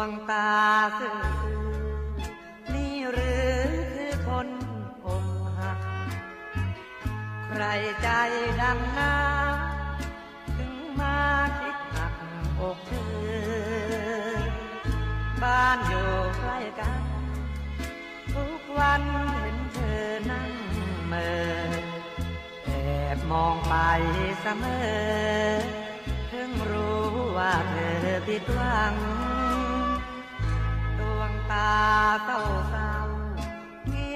วงตาซื่อนี่หรือคือคนอกหัก ใครใจดำน้ำถึงมาคิดหักอกเธอ บ้านอยู่ใกล้กัน ทุกวันเห็นเธอนั่งเมอแอบมองไปเสมอเพิ่งรู้ว่าเธอผิดหวัง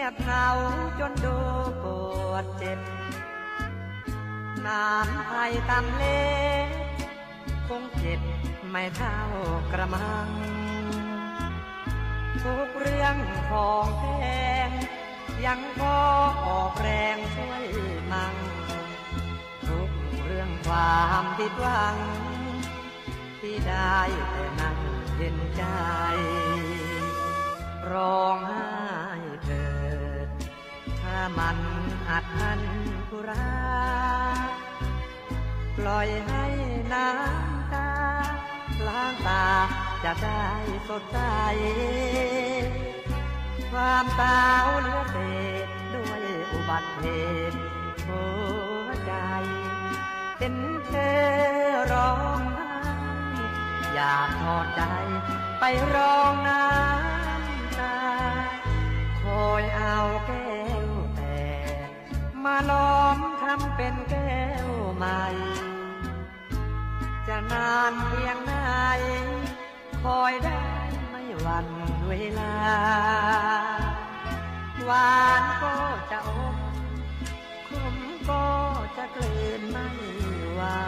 ยบเหงาจนดูปวดเจ็บ น้ำไทยตำเล็บคงเจ็บไม่เท่ากระมัง ทุกเรื่องของแพงยังพอออกแรงช่วยมั่งทุกเรื่องความผิดหวัง ที่ได้แต่นั่งเย็นใจ ร้องไห้ มันอัดอันกุราปล่อยให้น้ำตาล้างตาจะได้สดใส ความสาวเหลือเศษด้วยอุบัติเหตุหัวใจเป็นเธอร้องไห้อยากทอดใจไปร้องน้ำตาคอยเอาแก้ มาล้อมทำเป็นแก้วใหม่ จะนานเพียงไหนคอยได้ไม่หวันเวลา หวานก็จะอมขมก็จะกลืนไม่ว่า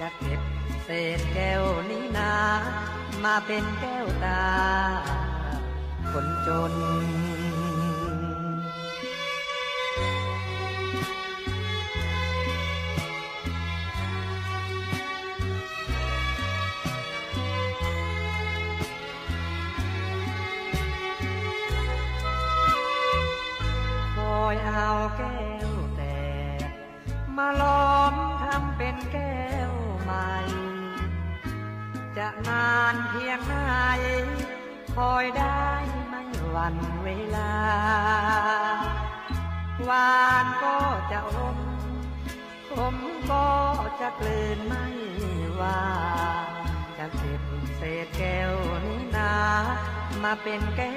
จะเก็บเศษแก้วนี้นา มาเป็นแก้วตา อยเอาแก้วแต่มาล้อมทำเป็นแก้วใหม่ จะนานเพียงไหนคอยได้ไม่หวันเวลา หวานก็จะอมขมก็จะกลืนไม่ว่า จะเก็บเศษแก้วนี้นา มาเป็นแก้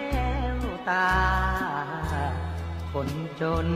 วตา คนจน